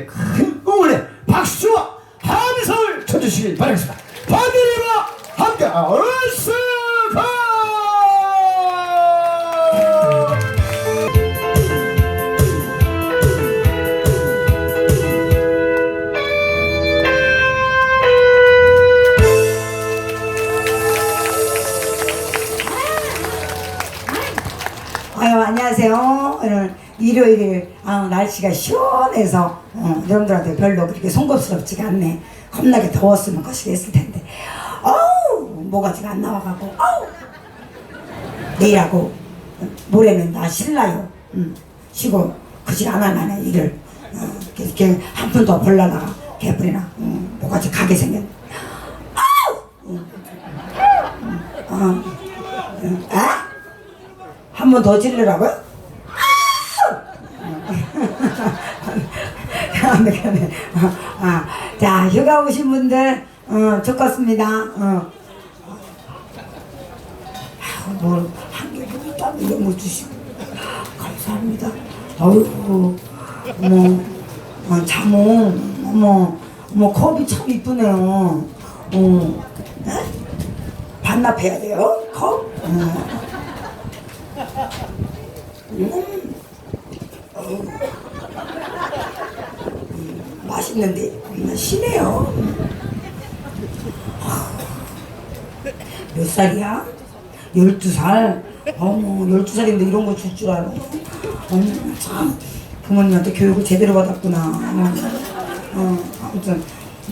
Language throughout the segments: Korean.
큰 응원의 박수와 함성을 쳐주시길 바라겠습니다. 바늘이와 함께 얼스가 아유 안녕하세요. 오늘 일요일 아, 날씨가 시원해서 어, 여러분들한테 별로 그렇게 송겁스럽지가 않네. 겁나게 더웠으면 거시기했을 텐데. 어우 모가지가 안 나와가고 어우 내일하고 모레는 나 신라요. 음, 쉬고 그질 안 하나네 일을 어, 이렇게 한 푼 더 벌라다가 개뿔이나 음, 모가지 가게 생겼. 아우 음, 음, 어, 음, 아? 한 번 더 질르라고요? 아, 네, 네. 어, 아, 자, 휴가 오신 분들, 어, 좋겠습니다. 어. 아, 뭘, 있다, 이런 거 주시고. 감사합니다. 어이구, 어머, 어, 자몽, 어머, 어머, 컵이 참 이쁘네요. 어, 네? 반납해야 돼요, 컵? 어. 음. 어우. 음, 맛있는데 음, 시네요. 몇 살이야? 열두 살. 어머, 열두 살인데 이런 거 줄 줄 알아. 어머, 참 부모님한테 교육을 제대로 받았구나. 어, 어, 아무튼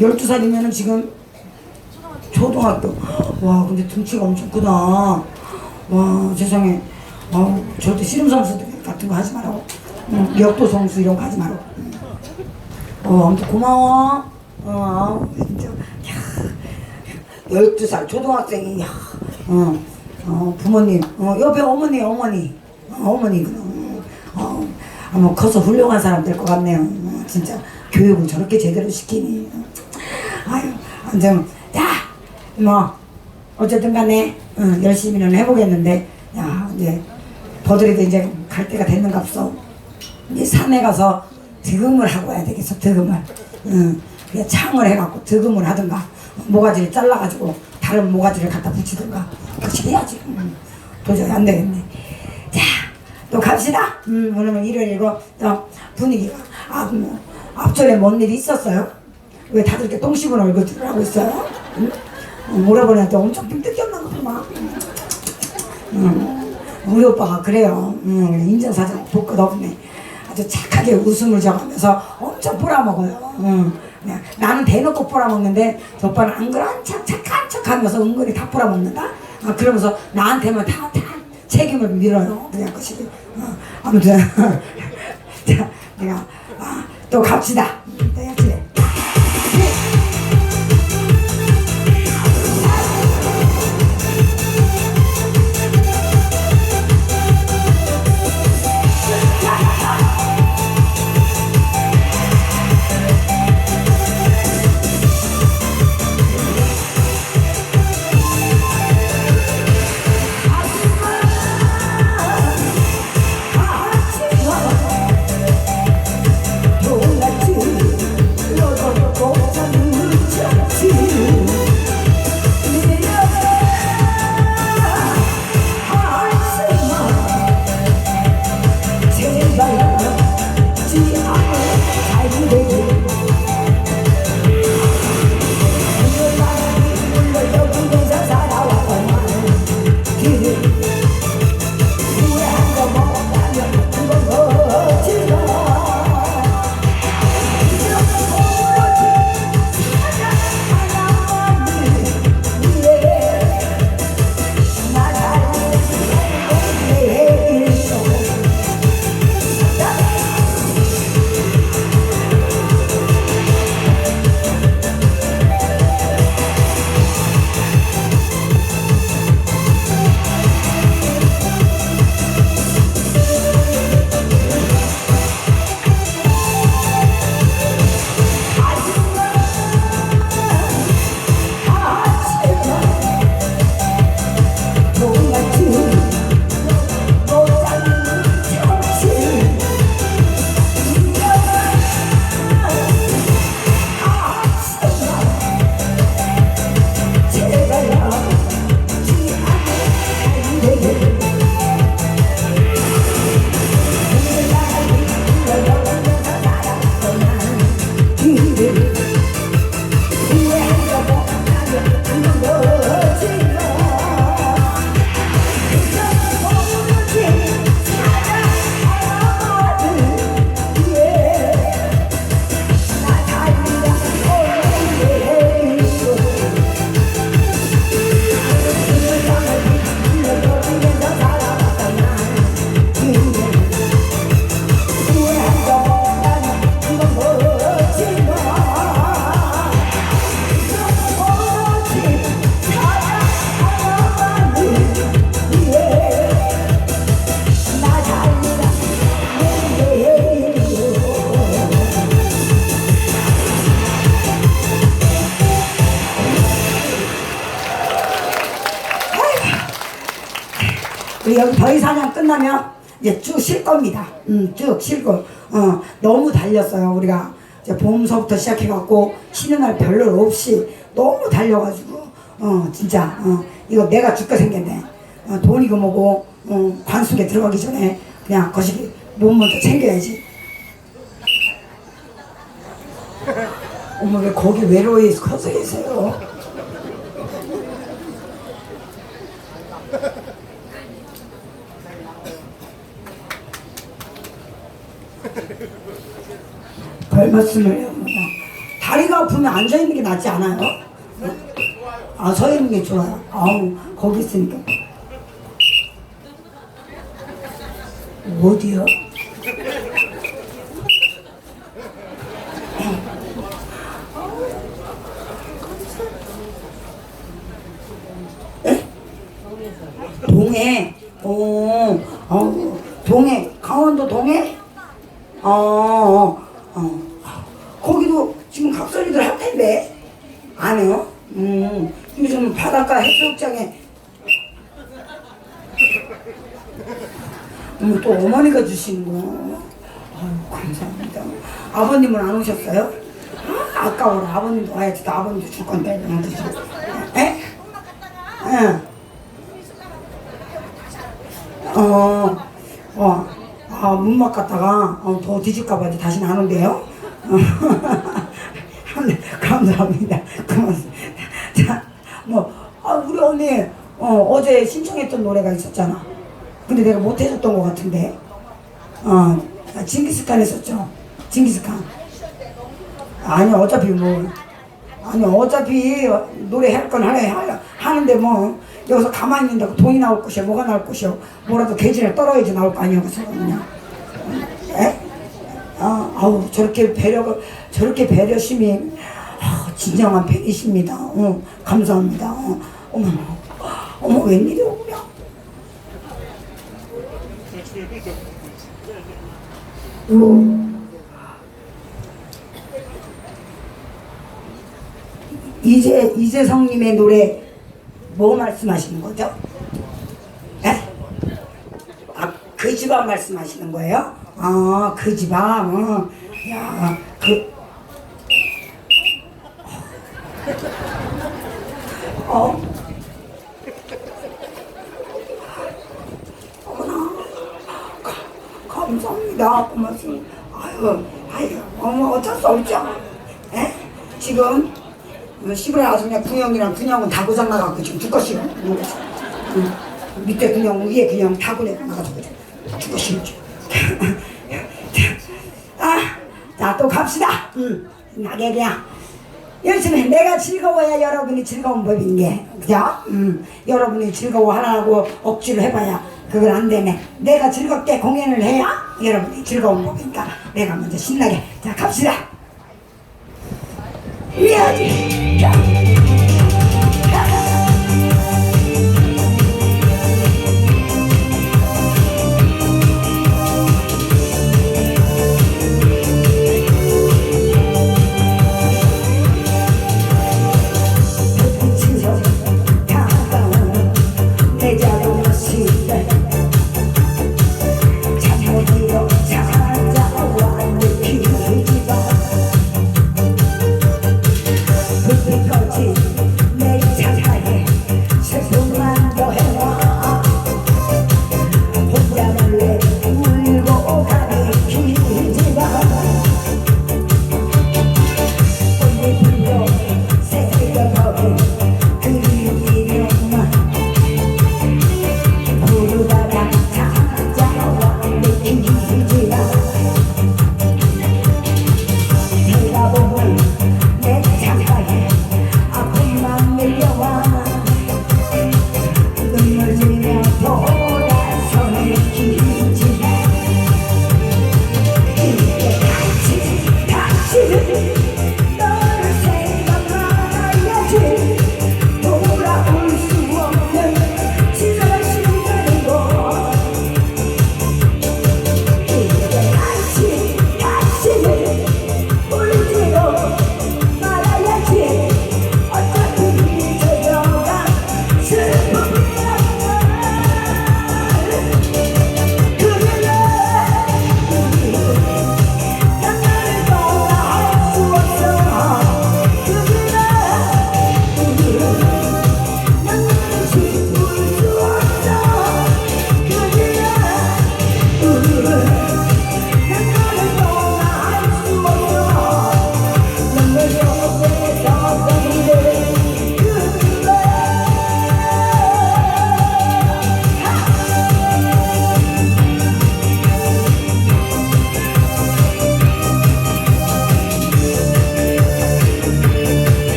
열두 살이면은 지금 초등학교. 와, 근데 등치가 엄청 크다. 와, 세상에. 어, 절대 씨름 선수 같은 거 하지 말라고. 응, 역도 선수 이런 거 하지 말라고. 응. 어, 아무튼 고마워. 어, 진짜. 야, 12살 초등학생이, 야, 어, 어, 부모님, 어, 옆에 어머니, 어머니, 어, 어머니, 어, 어, 커서 훌륭한 사람 될 것 같네요. 어, 진짜 교육을 저렇게 제대로 시키니. 아유, 아무튼, 자, 뭐, 어쨌든 간에, 어, 열심히는 해보겠는데, 야, 이제, 버들이도 이제 갈 때가 됐는갑소. 이제 산에 가서 득음을 하고 와야 되겠어, 득음을. 응, 그냥 창을 해갖고 득음을 하든가, 모가지를 잘라가지고 다른 모가지를 갖다 붙이든가, 그렇게 해야지. 응, 도저히 안 되겠네. 자, 또 갑시다. 음, 오늘은 일요일이고, 또 분위기가, 아, 뭐, 앞전에 뭔 일이 있었어요? 왜 다들 이렇게 똥 씹은 얼굴들을 하고 있어요? 응? 어, 오라버니한테 엄청 빈뜯겼나 보구만. 응. 우리 오빠가 그래요. 응, 인정사정 볼것 없네. 아주 착하게 웃음을 져가면서 엄청 뿌라먹어요. 응. 그냥 나는 대놓고 뿌라먹는데 저 오빠는 안 그런 척 착한 척 하면서 은근히 다 뿌라먹는다. 아, 그러면서 나한테만 다, 다 책임을 밀어요. 그냥 것이. 어, 아무튼 자, 내가 아, 또 갑시다. 네, 우리 여기 벌사냥 끝나면 이제 쭉 쉴 겁니다. 음, 쭉쉴 거. 어, 너무 달렸어요. 우리가 이제 봄서부터 시작해갖고 쉬는 날 별로 없이 너무 달려가지고 어, 진짜 어, 이거 내가 죽게 생겼네. 어, 돈이고 뭐고 어, 관속에 들어가기 전에 그냥 거시기 몸 먼저 챙겨야지. 어머 왜 거기 외로이 서서 계세요? 별 말씀을 해요. 다리가 아프면 앉아 있는 게 낫지 않아요? 아, 서 있는 게 좋아요. 아우, 거기 있으니까. 어디요? 동해. 어, 어, 동해. 강원도 동해? 어, 어, 어. 거기도 지금 각설이들 할 텐데. 안 해요? 음, 요즘 바닷가 해수욕장에. 음, 또 어머니가 주시는 거. 아유, 감사합니다. 아버님은 안 오셨어요? 아, 아까워라. 아버님도 와야지. 또 아버님도 줄 건데. 에? 응. 어, 어, 아, 문막 갔다가 어, 더 뒤질까봐 이제 다시는 안 온대요. 어, 감사합니다. 자, 뭐, 아, 우리 언니 어, 어제 신청했던 노래가 있었잖아. 근데 내가 못 해줬던 것 같은데. 어, 아, 징기스칸 했었죠. 징기스칸. 아니, 어차피 뭐. 아니 어차피 노래 할 건 하래 하는데 뭐 여기서 가만히 있는다고 돈이 나올 것이야 뭐가 나올 것이야 뭐라도 계절에 떨어야지 나올 거 아니야 그래서 그냥 에? 아, 아우 저렇게 배려가 저렇게 배려심이 아, 진정한 팬이십니다 어, 감사합니다 어, 어머 어머 웬일이야 어. 이재 이재성님의 노래 뭐 말씀하시는 거죠? 에? 아, 그 집안 말씀하시는 거예요? 아, 그 집안. 어. 야, 그. 어? 어머나. 가, 감사합니다. 고맙습니다. 아유, 아유, 어머, 어쩔 수 없죠. 에? 지금 어, 시골에 아주 그냥 군형이랑 군형은 다 고장 나갖고 지금 죽겠어요. 응. 밑에 군형, 위에 군형 다 고장 나가지고 죽겠어요. 아, 자, 또 갑시다. 응. 나게 그냥 열심히 내가 즐거워야 여러분이 즐거운 법인 게 그죠? 음, 여러분이 즐거워하라고 억지로 해봐야 그걸 안 되네. 내가 즐겁게 공연을 해야 여러분이 즐거운 법이니까 내가 먼저 신나게 자 갑시다. 해야지.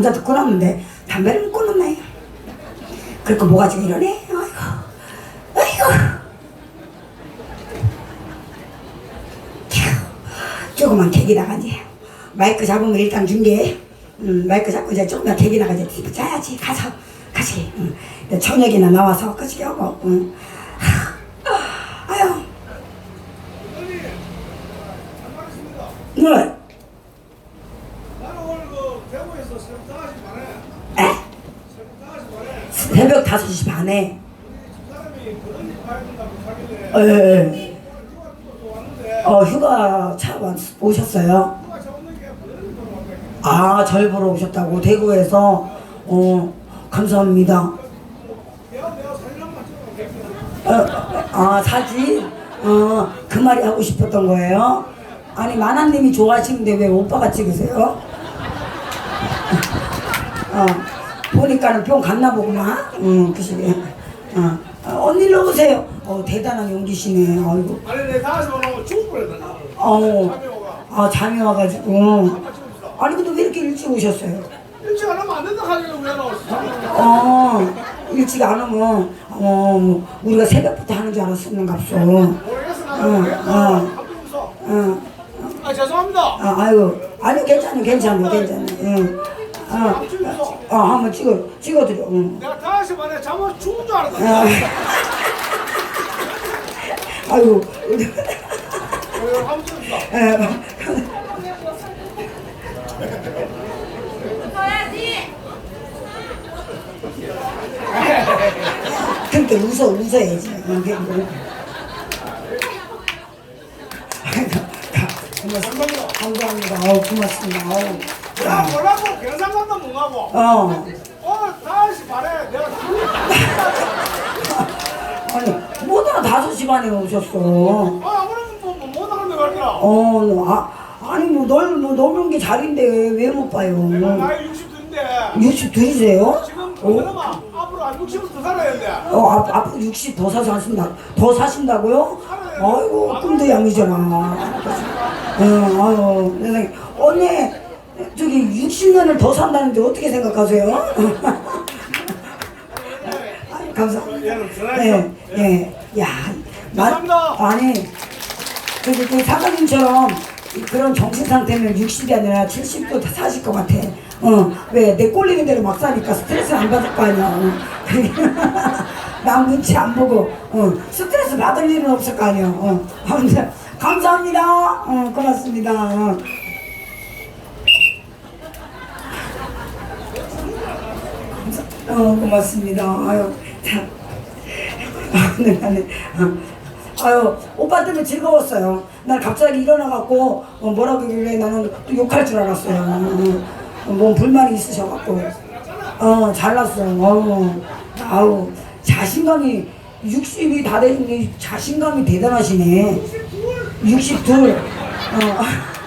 남자도 끊었는데 담배를 못 끊었네. 그리고 뭐가 지금 이러네? 아이고, 아이고. 휴, 조그만 객이 나가지. 마이크 잡으면 일단 준 게, 음, 마이크 잡고 이제 조그만 객이 나가지. 자야지, 가서, 같이. 음, 저녁이나 나와서 같이 하고, 음. 하, 아유. 네. 5시 반에 예, 예, 어, 휴가 차 오셨어요? 아, 절 보러 오셨다고 대구에서 어, 감사합니다. 어, 아, 사진? 어, 그 말이 하고 싶었던 거예요? 아니, 만화님이 좋아하시는데 왜 오빠가 찍으세요? 어. 보니까는 병 갔나 보구만. 응 그시네. 어, 어 언니로 오세요. 어 대단한 용기시네. 아이고. 아니 내 다시 오라고 뻔했다 나를 어. 잠이 오가 아 잠이 와가지고. 찍읍시다 아니 근데 왜 이렇게 일찍 오셨어요? 일찍 안 하면 안 된다 하길래 왜 나왔어 어, 일찍 안 오면, 어, 우리가 새벽부터 하는 줄 알았었는갑소. 어, 모르겠어 나는 응, 왜 응. 어, 아 죄송합니다 아, 아이고, 아니, 괜찮아, 괜찮아, 괜찮아. 응. 어, 어, 한번 찍어, 찍어드려, 응. 내가 5시 반에 잠을 죽은 줄 알았다 아, 아이고, 어, 한번 찍읍시다 에, 그러니까 웃어, 웃어야지. 응, 그, 그. 아이고, 가- 고맙습니다. 감사합니다. 고맙습니다. 내가 뭐라고 경상감도 못 가고 어. 오늘 5시 반에 내가 아니, 뭐더라 다섯 시 반에 오셨어. 아 아무런 뭐못 나가는데 말이야 어, 아, 아니, 뭐, 널, 뭐, 넓은 게 자리인데 왜못 봐요? 내가 나이 60인데 60 둘이세요? 지금 어, 그나마 앞으로 한 60을 더 살아야 돼. 어, 앞, 앞으로 60 더 사신다. 더 사신다고요? 아이고, 꿈도 양이잖아. 응, 아유, 세상에. 언니, 저기 60년을 더 산다는데 어떻게 생각하세요? 아유, 감사합니다. 예, 예. 야, 마-. 아니, 저기 그 사장님처럼 그런 정신 상태면 60이 아니라 70도 다 사실 것 같아. 어, 왜 내 꼴리는 대로 막 사니까 스트레스 안 받을 거 아니야. 어. 남 눈치 안 보고 어, 스트레스 받을 일은 없을 거 아니야. 어. 감사합니다. 어, 고맙습니다. 어. 어, 고맙습니다. 아유, 참. 아. 어. 아유, 오빠 때문에 즐거웠어요. 난 갑자기 일어나갖고, 어, 뭐라고 하길래 나는 또 욕할 줄 알았어요. 어, 어, 뭐 불만이 있으셔갖고. 어, 잘났어. 어우, 아우, 자신감이, 60이 다 되는데 자신감이 대단하시네. 62. 어.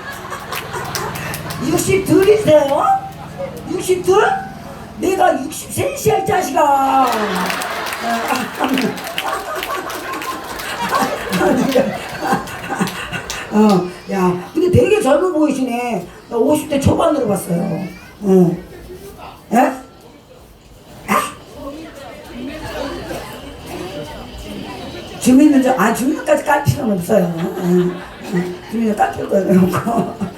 62이세요? 62? 내가 63이야, 이 자식아. 어, 야, 근데 되게 젊어 보이시네. 나 50대 초반으로 봤어요. 어. 예? 아? 주민등록, 아, 주민등록까지 깔 필요는 없어요. 어, 어, 주민등록 깔 필요가 없고.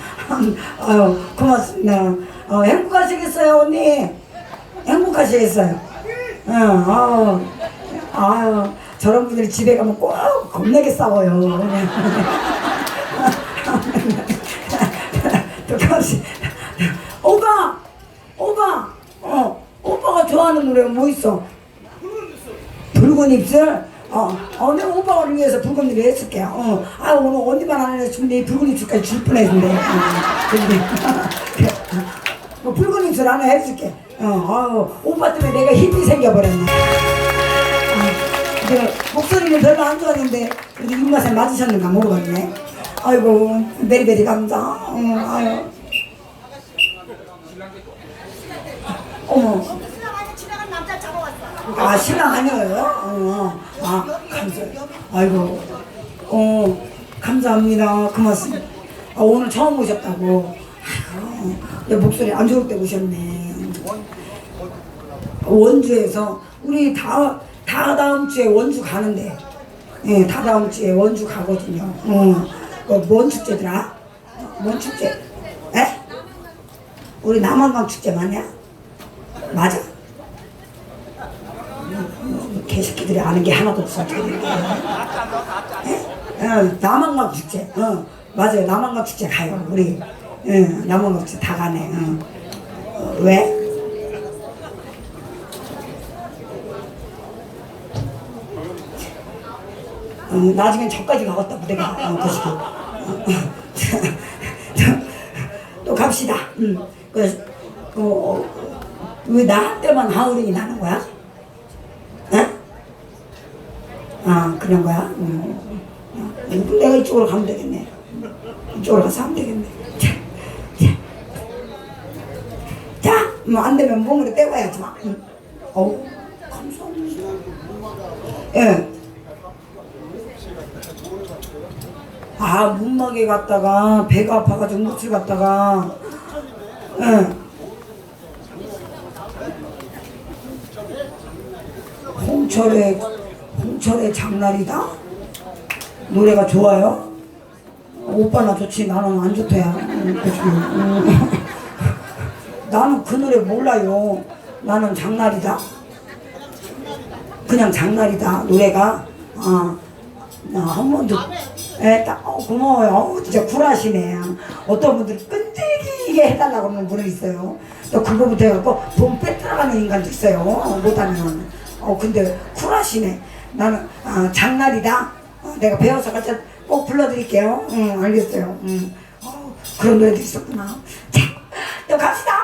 아유, 고맙습니다. 어, 행복하시겠어요, 언니? 행복하시겠어요? 어, 아유, 아유, 저런 분들이 집에 가면 꼭 겁나게 싸워요. 똑같이. 오빠! 오빠! 어, 오빠가 좋아하는 노래 뭐 있어? 붉은 입술? 어, 어, 내가 오빠를 위해서 붉은 입술 했을게. 어, 아, 오늘 언니만 안 해주면 내 붉은 입술까지 줄 뻔했는데. 어, 뭐 붉은 입술 하나 해줄게. 어, 아유, 오빠 때문에 내가 힘이 생겨버렸네. 어, 내가 목소리는 별로 안 좋았는데, 그래도 입맛에 맞으셨는가 모르겠네. 아이고, 베리베리 감자. 어, 아유. 어머. 아 신랑 아니에요? 어, 아 감사. 아이고, 어 감사합니다. 그 말씀. 아, 오늘 처음 오셨다고. 아이고, 내 목소리 안 좋을 때 오셨네. 원주에서 우리 다, 다 다음 주에 원주 가는데, 예, 다 다음 주에 원주 가거든요. 어, 그뭔 축제더라? 뭔 축제? 에? 우리 남한강 축제 맞냐? 맞아. 개새끼들이 아는 게 하나도 없어. 에? 어, 남한강 축제. 어, 맞아요. 남한강 축제 가요. 우리. 예, 남한강 축제 다 가네. 어. 어, 왜? 어, 나중엔 저까지 가겠다 내가 어, 그 시기. 어, 또 갑시다. 음, 그래서 어, 왜나 때만 하울링이 나는 거야? 에? 아 그런 거야? 음. 어, 내가 이쪽으로 가면 되겠네. 이쪽으로 가서 하면 되겠네. 자, 자, 자, 뭐 안 되면 몸으로 떼고야지 마. 응. 어우, 감사합니다. 예. 아 문막에 갔다가 배가 아파가지고 응급실 갔다가. 예. 홍철의 홍철의 장날이다? 노래가 좋아요? 오빠나 좋지 나는 안 좋대야 음. 음. 나는 그 노래 몰라요. 나는 장날이다. 그냥 장날이다 노래가. 아, 나 한 번도 에, 딱, 어, 고마워요. 어, 진짜 쿨하시네 어떤 분들 끈질기게 해달라고 하는 분이 있어요? 또 그거부터 해갖고 돈 빼들어가는 인간도 있어요. 어, 못하면. 어 근데 쿨하시네. 나는 아, 장날이다. 어, 내가 배워서 같이 꼭 불러드릴게요. 응 알겠어요. 응. 어, 그런 노래도 있었구나. 자 또 갑시다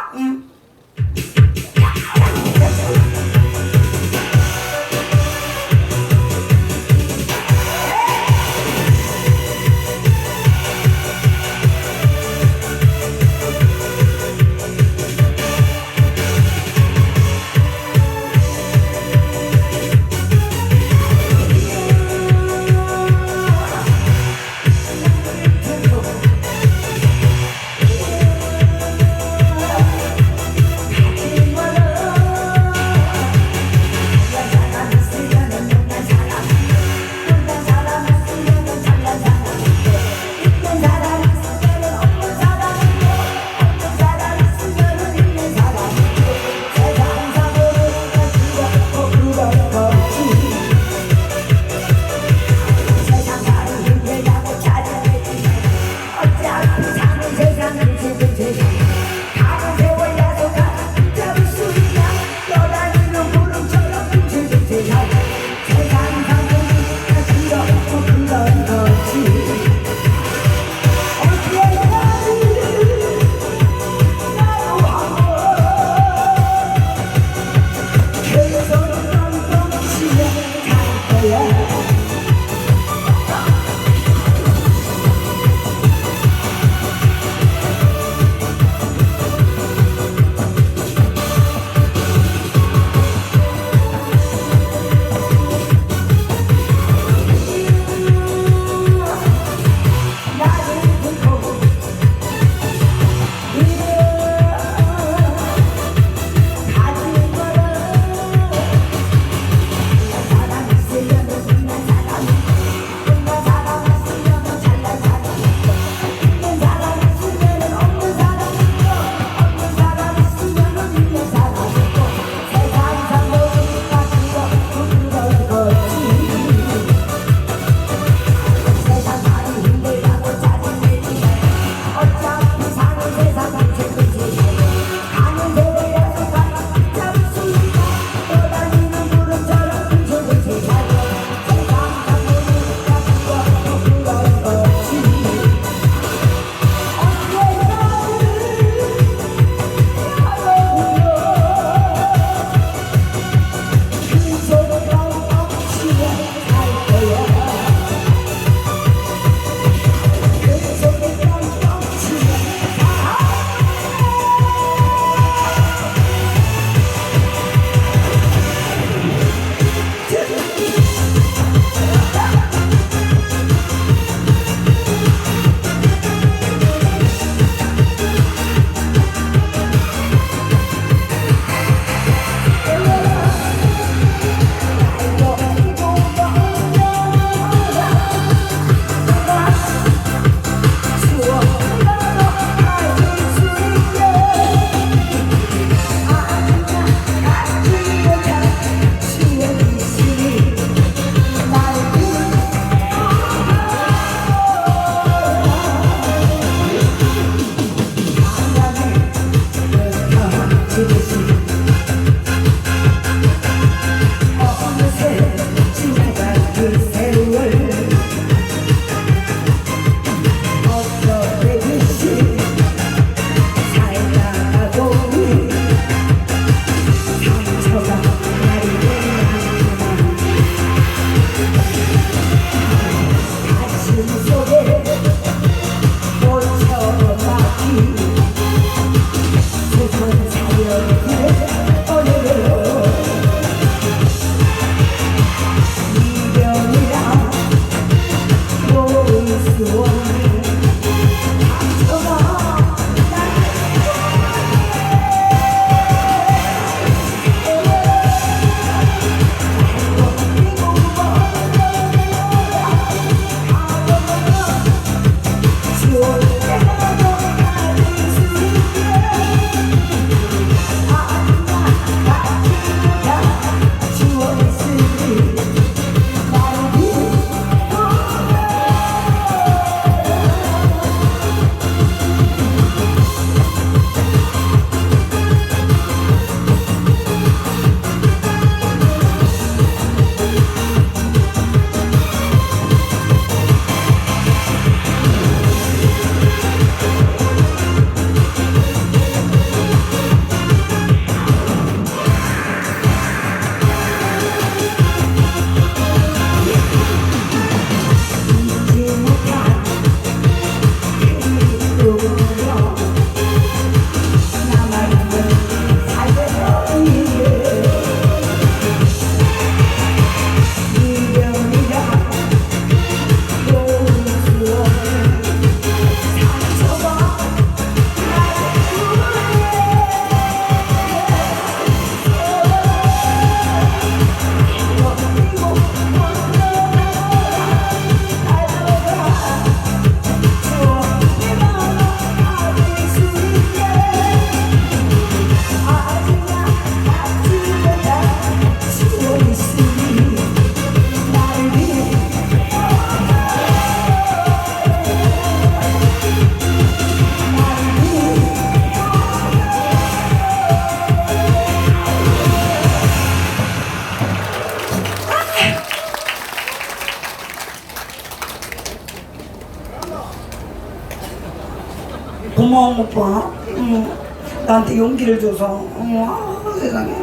나한테 용기를 줘서. 어머 아, 세상에.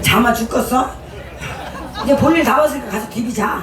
잠아 죽겠어? 이제 볼일 다 봤으니까 가서 디비 자